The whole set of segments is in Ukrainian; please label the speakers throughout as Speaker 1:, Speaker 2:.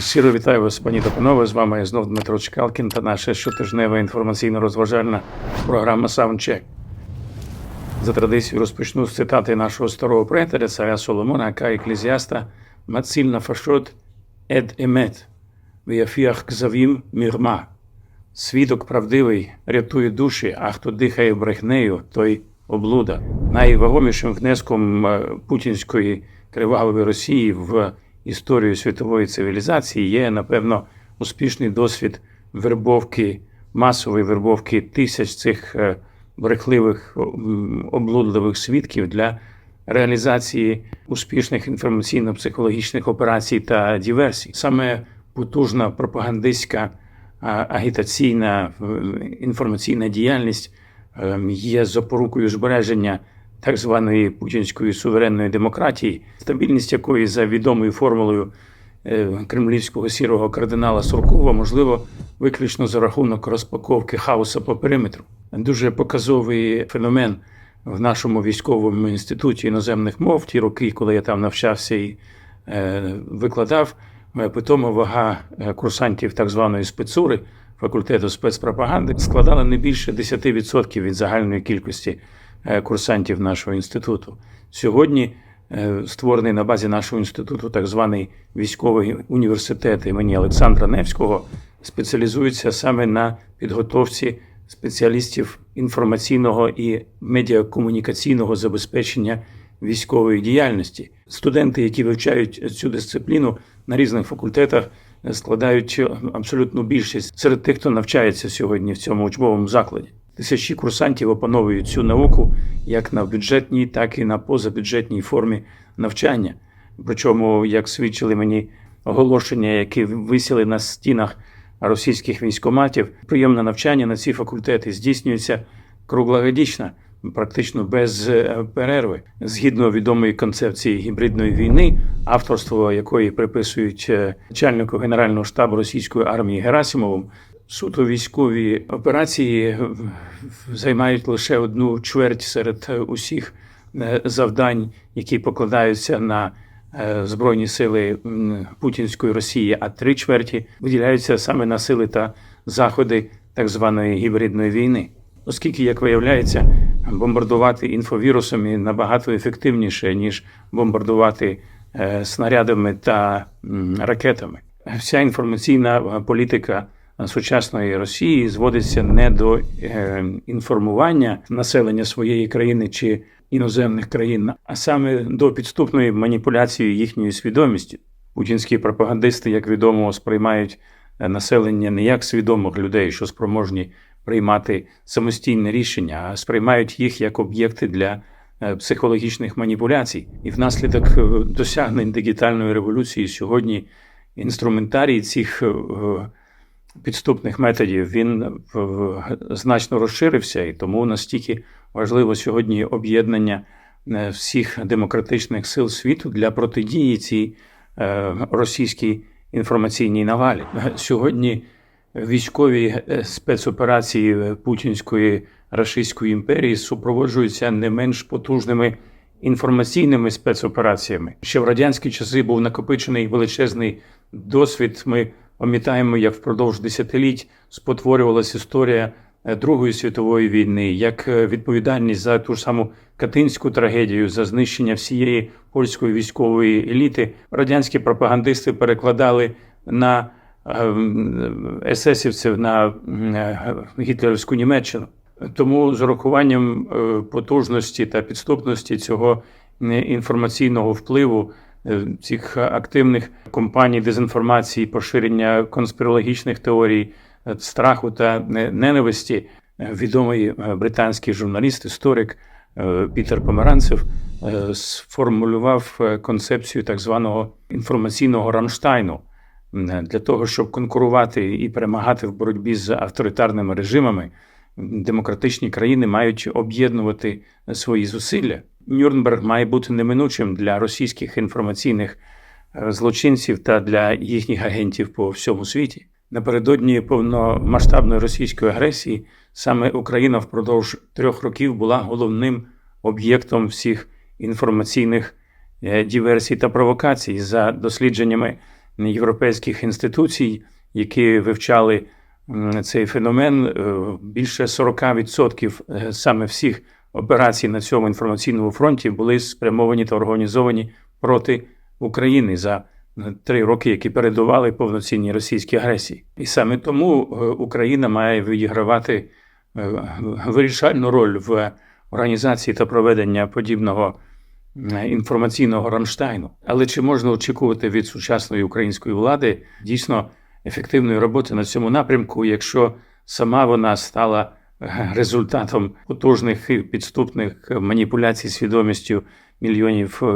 Speaker 1: Щиро вітаю вас, пані та панове. З вами знов Дмитро Чкалкін та наша щотижнева інформаційно-розважальна програма Саундчек. За традицією розпочну з цитати нашого старого приятеля, царя Соломона, яка еклезіаста Мацільна фашот ед емет, віафіах кзавім мірма. Свідок правдивий рятує душі, а хто дихає брехнею, той облуда. Найвагомішим внеском е, путінської кривавої Росії в історію світової цивілізації є, напевно, успішний досвід вербовки, масової вербовки тисяч цих е, брехливих облудливих свідків для реалізації успішних інформаційно-психологічних операцій та диверсій. Саме потужна пропагандистська агітаційна е, інформаційна діяльність е, є запорукою збереження так званої путінської суверенної демократії, стабільність якої за відомою формулою е, кремлівського сірого кардинала Суркова можливо виключно за рахунок розпаковки хаоса по периметру. Дуже показовий феномен в нашому військовому інституті іноземних мов, ті роки, коли я там навчався і е, викладав, е, питома вага курсантів так званої спецури факультету спецпропаганди складала не більше 10% від загальної кількості курсантів нашого інституту. Сьогодні е, створений на базі нашого інституту так званий військовий університет імені Олександра Невського спеціалізується саме на підготовці спеціалістів інформаційного і медіакомунікаційного забезпечення військової діяльності. Студенти, які вивчають цю дисципліну на різних факультетах, складають абсолютну більшість серед тих, хто навчається сьогодні в цьому учбовому закладі. Тисячі курсантів опановують цю науку як на бюджетній, так і на позабюджетній формі навчання. Причому, як свідчили мені оголошення, які висіли на стінах російських військоматів, прийомне навчання на ці факультети здійснюється круглогодічно, практично без е, перерви, згідно відомої концепції гібридної війни, авторство якої приписують е, начальнику генерального штабу російської армії Герасимову. Суто військові операції е, займають лише одну чверть серед е, усіх е, завдань, які покладаються на збройні сили путінської Росії, а три чверті виділяються саме на сили та заходи так званої гібридної війни. Оскільки, як виявляється, бомбардувати інфовірусами набагато ефективніше ніж бомбардувати снарядами та ракетами. Вся інформаційна політика сучасної Росії зводиться не до е, інформування населення своєї країни чи іноземних країн, а саме до підступної маніпуляції їхньою свідомістю. Путінські пропагандисти, як відомо, сприймають е, населення не як свідомих людей, що спроможні приймати самостійне рішення, а сприймають їх як об'єкти для е, психологічних маніпуляцій. І внаслідок досягнень дигітальної революції сьогодні інструментарій цих підступних методів він значно розширився, і тому настільки важливо сьогодні об'єднання е, всіх демократичних сил світу для протидії цій е, російській інформаційній навалі. Сьогодні військові е, спецоперації Путінської Рашистської імперії супроводжуються не менш потужними інформаційними спецопераціями. Ще в радянські часи був накопичений величезний досвід. Ми пам'ятаємо, як впродовж десятиліть спотворювалася історія е, Другої світової війни, як е, відповідальність за ту ж саму катинську трагедію, за знищення всієї польської військової еліти, радянські пропагандисти перекладали на е, есесівців на гітлерівську Німеччину. Тому з урахуванням потужності та підступності цього інформаційного впливу цих активних компаній дезінформації, поширення конспірологічних теорій, е, страху та не- ненависті, е, відомий е, британський журналіст, історик е, Пітер Померанцев е, сформулював е, концепцію так званого інформаційного Рамштайну для того, щоб конкурувати і перемагати в боротьбі з авторитарними режимами. Демократичні країни мають об'єднувати свої зусилля. Нюрнберг має бути неминучим для російських інформаційних е, злочинців та для їхніх агентів по всьому світі. Напередодні повномасштабної російської агресії саме Україна впродовж трьох років була головним об'єктом всіх інформаційних е, диверсій та провокацій за дослідженнями європейських інституцій, які вивчали цей феномен. Е, Більше 40% е, саме всіх операцій на цьому інформаційному фронті були спрямовані та організовані проти України за е, три роки, які передували повноцінній російській агресії. І саме тому е, Україна має відігравати е, вирішальну роль в організації та проведення подібного інформаційного Рамштайну. Але чи можна очікувати від сучасної української влади дійсно ефективної роботи на цьому напрямку, якщо сама вона стала результатом потужних підступних маніпуляцій свідомістю мільйонів е,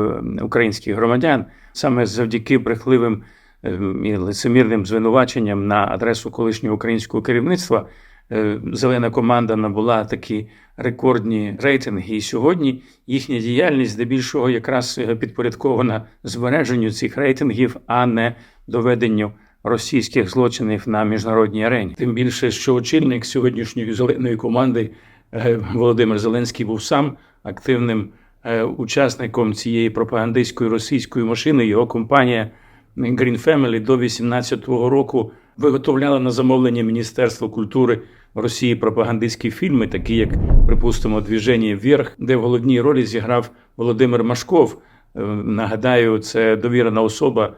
Speaker 1: українських громадян, саме завдяки брехливим е, і лицемірним звинуваченням на адресу колишнього українського керівництва. е, Зелена команда набула такі рекордні рейтинги, і сьогодні їхня діяльність здебільшого якраз підпорядкована збереженню цих рейтингів, а не доведенню російських злочинів на міжнародній арені. Тим більше, що очільник сьогоднішньої зеленої команди е, Володимир Зеленський був сам активним е, учасником цієї пропагандистської російської машини. Його компанія Green Family до 2018 року виготовляла на замовлення Міністерства культури Росії пропагандистські фільми, такі як, припустимо, «Двіження вверх, де в головній ролі зіграв Володимир Машков. Е, Нагадаю, це довірена особа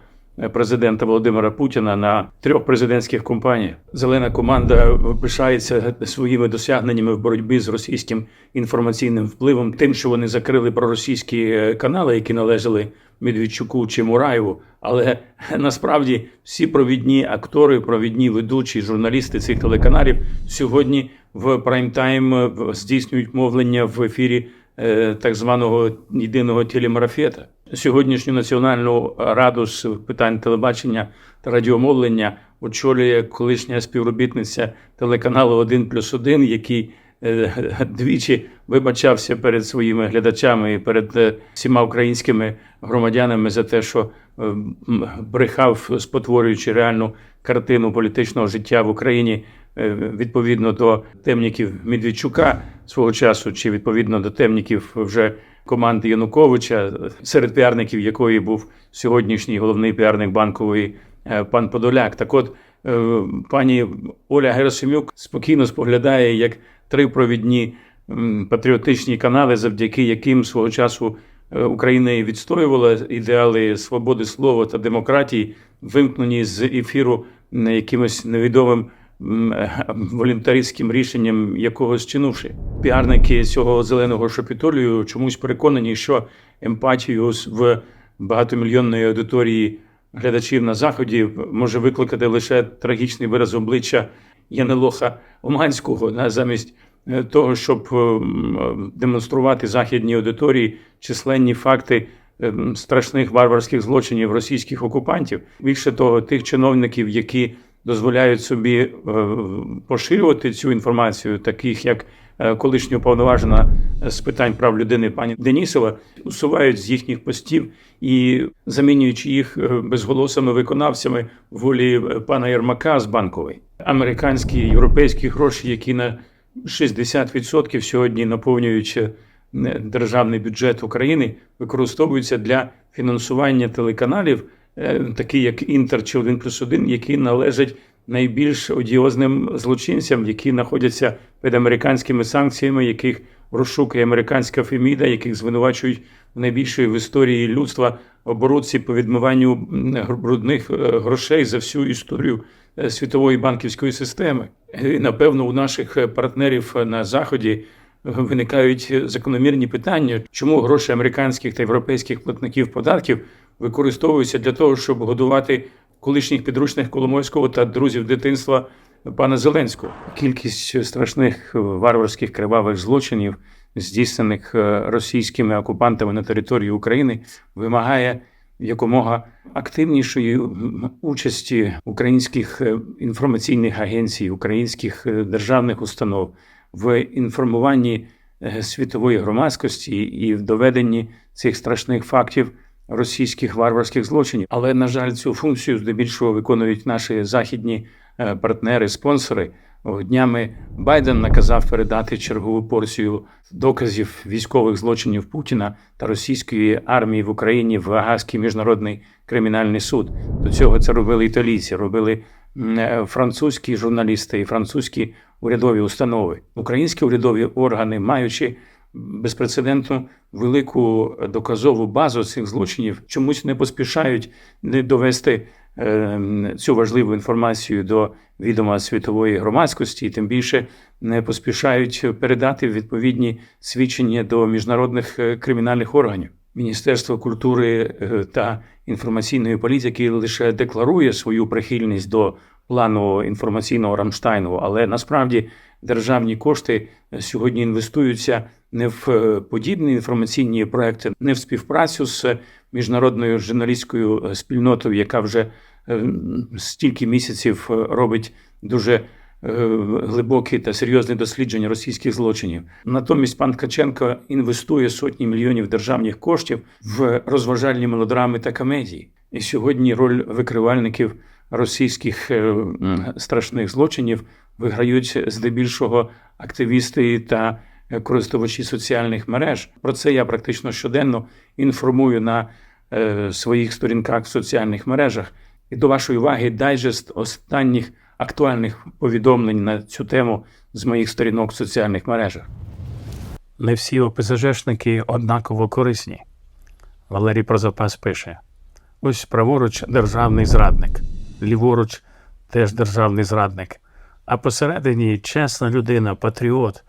Speaker 1: президента Володимира Путіна на трьох президентських компаніях. Зелена команда пишається своїми досягненнями в боротьбі з російським інформаційним впливом, тим, що вони закрили проросійські е, канали, які належали Медведчуку чи Мураєву. Але насправді всі провідні актори, провідні ведучі, журналісти цих телеканалів сьогодні в прайм-тайм е, здійснюють мовлення в ефірі е, так званого єдиного телемарафета. Сьогоднішню національну раду з питань телебачення та радіомовлення очолює колишня співробітниця телеканалу 1 плюс 1, який е, двічі вибачався перед своїми глядачами і перед е, всіма українськими громадянами за те, що е, брехав, спотворюючи реальну картину політичного життя в Україні відповідно до темників Медведчука свого часу, чи відповідно до темників вже команди Януковича, серед піарників якої був сьогоднішній головний піарник банкової е, пан Подоляк. Так от е, пані Оля Герасимюк спокійно споглядає, як три провідні патріотичні канали, завдяки яким свого часу е, Україна відстоювала ідеали свободи слова та демократії, вимкнені з ефіру якимось невідомим волюнтаристським рішенням якогось чинувши. Піарники цього зеленого шапітолію чомусь переконані, що емпатію в багатомільйонної аудиторії глядачів на заході може викликати лише трагічний вираз обличчя Янелоха Оманського на замість е, того, щоб е, демонструвати західній аудиторії численні факти е, страшних варварських злочинів російських окупантів. Більше того, тих чиновників, які дозволяють собі е, поширювати цю інформацію, таких як е, колишня уповноважена з питань прав людини пані Денісова, усувають з їхніх постів і замінюючи їх е, безголосими виконавцями волі е, пана Єрмака з банкової. Американські європейські гроші, які на 60% сьогодні наповнюють е, державний бюджет України, використовуються для фінансування телеканалів, е, такі як Інтер чи 1 плюс 1, які належать найбільш одіозним злочинцям, які знаходяться під американськими санкціями, яких розшукує американська Феміда, яких звинувачують в найбільшої в історії людства оборудці по відмиванню брудних е, грошей за всю історію е, світової банківської системи. І, напевно, у наших партнерів на заході виникають закономірні питання, чому гроші американських та європейських платників податків використовуються для того, щоб годувати колишніх підручних Коломойського та друзів дитинства пана Зеленського. Кількість страшних варварських кривавих злочинів, здійснених е, російськими окупантами на території України, вимагає якомога активнішої участі українських е, інформаційних агенцій, українських е, державних установ в інформуванні світової громадськості і в доведенні цих страшних фактів російських варварських злочинів. Але на жаль, цю функцію здебільшого виконують наші західні е, партнери, спонсори. Днями Байден наказав передати чергову порцію доказів військових злочинів Путіна та російської армії в Україні в Гаазький міжнародний кримінальний суд. До цього це робили італійці, робили е, французькі журналісти і французькі урядові установи. Українські урядові органи, маючи безпрецедентну велику доказову базу цих злочинів, чомусь не поспішають не довести е, цю важливу інформацію до відома світової громадськості, і тим більше не поспішають передати відповідні свідчення до міжнародних е, кримінальних органів. Міністерство культури е, та інформаційної політики лише декларує свою прихильність до плану інформаційного Рамштайну, але насправді державні кошти сьогодні інвестуються не в е, подібні інформаційні проекти, не в співпрацю з міжнародною журналістською е, спільнотою, яка вже е, стільки місяців робить дуже глибокі та серйозні дослідження російських злочинів. Натомість пан Ткаченко інвестує сотні мільйонів державних коштів в розважальні мелодрами та комедії. І сьогодні роль викривальників російських е, страшних злочинів виграють здебільшого активісти та користувачі соціальних мереж. Про це я практично щоденно інформую на е, своїх сторінках в соціальних мережах. І до вашої уваги дайджест останніх актуальних повідомлень на цю тему з моїх сторінок в соціальних мережах. Не всі ОПЗЖшники однаково корисні. Валерій Прозапас пише: ось праворуч державний зрадник, ліворуч теж державний зрадник, а посередині чесна людина, патріот,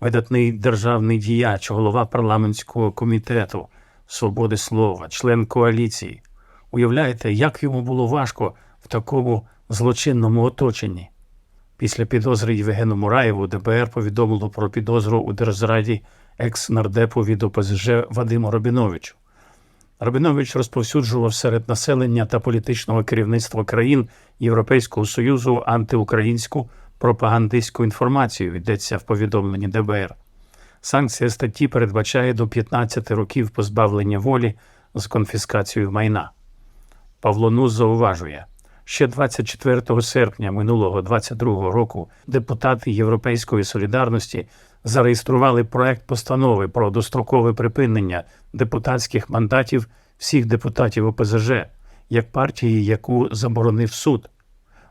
Speaker 1: видатний державний діяч, голова парламентського комітету, свободи слова, член коаліції. Уявляєте, як йому було важко в такому злочинному оточенні. Після підозри Євгену Мураєву ДБР повідомило про підозру у держзраді екс-нардепу від ОПЗЖ Вадиму Робіновичу. Рабінович розповсюджував серед населення та політичного керівництва країн Європейського Союзу антиукраїнську пропагандистську інформацію, йдеться в повідомленні ДБР. Санкція статті передбачає до 15 років позбавлення волі з конфіскацією майна. Павло Нус зауважує, ще 24 серпня минулого 22 року депутати Європейської солідарності зареєстрували проект постанови про дострокове припинення депутатських мандатів всіх депутатів ОПЗЖ як партії, яку заборонив суд.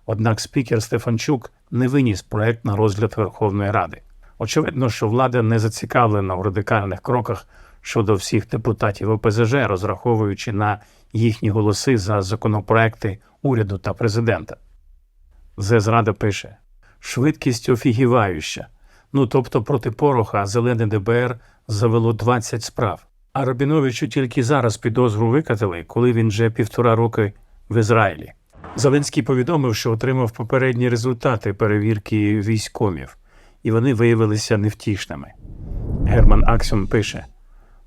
Speaker 1: Однак спікер Стефанчук не виніс проект на розгляд Верховної Ради. Очевидно, що влада не зацікавлена в радикальних кроках щодо всіх депутатів ОПЗЖ, розраховуючи на їхні голоси за законопроекти уряду та президента. Зезрада пише: швидкість офігівающа. Ну тобто проти Пороха зелене ДБР завело 20 справ. А Рабіновичу тільки зараз підозру викатили, коли він вже півтора роки в Ізраїлі. Зеленський повідомив, що отримав попередні результати перевірки військомів, і вони виявилися невтішними. Герман Аксьон пише: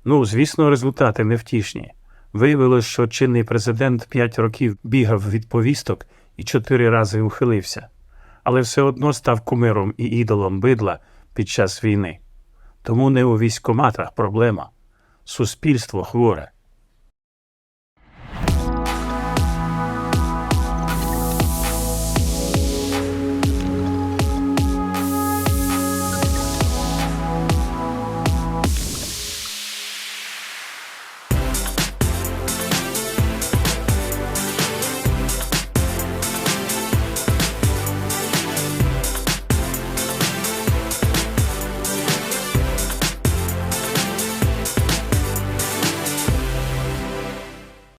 Speaker 1: Ну, звісно, результати невтішні. Виявилось, що чинний президент 5 років бігав від повісток і чотири рази ухилився, але все одно став кумиром і ідолом бидла під час війни. Тому не у військоматах проблема. Суспільство хворе.